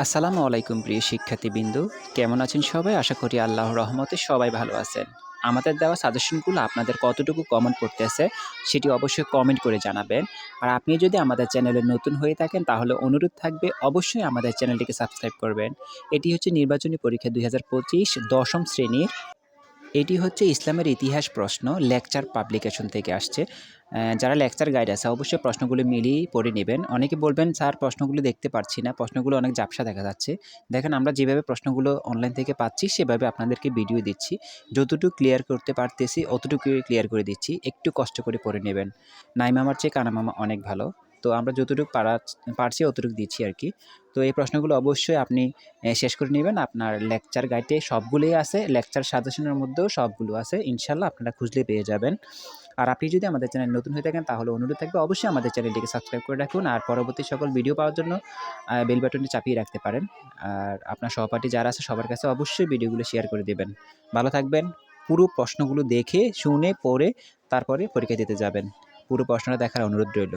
আসসালামু আলাইকুম প্রিয় শিক্ষার্থীবৃন্দু। কেমন আছেন সবাই? আশা করি আল্লাহ রহমতে সবাই ভালো আছেন। আমাদের দেওয়া সাজেশনগুলো আপনাদের কতটুকু কমেন্ট করতেছে, সেটি অবশ্যই কমেন্ট করে জানাবেন। আর আপনি যদি আমাদের চ্যানেলে নতুন হয়ে থাকেন, তাহলে অনুরোধ থাকবে অবশ্যই আমাদের চ্যানেলটিকে সাবস্ক্রাইব করবেন। এটি হচ্ছে নির্বাচনী পরীক্ষা দুই হাজার পঁচিশ দশম শ্রেণির এটি হচ্ছে ইসলামের ইতিহাস প্রশ্ন লেকচার পাবলিকেশন থেকে আসছে। যারা লেকচার গাইড আছে, অবশ্যই প্রশ্নগুলো মিলিয়ে পড়ে নেবেন। অনেকে বলবেন, স্যার, প্রশ্নগুলো দেখতে পারছি না, প্রশ্নগুলো অনেক ঝাপসা দেখা যাচ্ছে। দেখেন, আমরা যেভাবে প্রশ্নগুলো অনলাইন থেকে পাচ্ছি, সেভাবে আপনাদেরকে ভিডিও দিচ্ছি। যতটুকু ক্লিয়ার করতে পারতেছি অতটুকু ক্লিয়ার করে দিচ্ছি। একটু কষ্ট করে পড়ে নেবেন। নাইমামার চেয়ে কানামামা অনেক ভালো। তো আমরা যতটুকু পারা পারছি অতটুকু দিচ্ছি আর কি। তো এই প্রশ্নগুলো অবশ্যই আপনি শেষ করে নেবেন। আপনার লেকচার গাইডে সবগুলোই আছে। লেকচার সাজেশনের মধ্যেও সবগুলো আছে। ইনশাল্লাহ আপনারা খুঁজলে পেয়ে যাবেন। আর আপনি যদি আমাদের চ্যানেল নতুন হয়ে থাকেন, তাহলে অনুরোধ থাকবে অবশ্যই আমাদের চ্যানেলটিকে সাবস্ক্রাইব করে রাখুন। আর পরবর্তী সকল ভিডিও পাওয়ার জন্য বেল বাটনটি চাপিয়ে রাখতে পারেন। আর আপনার সহপাঠী যারা আছে, সবার কাছে অবশ্যই ভিডিওগুলো শেয়ার করে দেবেন। ভালো থাকবেন। পুরো প্রশ্নগুলো দেখে, শুনে, পড়ে, তারপরে পরীক্ষা দিতে যাবেন। পুরো প্রশ্নটা দেখার অনুরোধ রইল।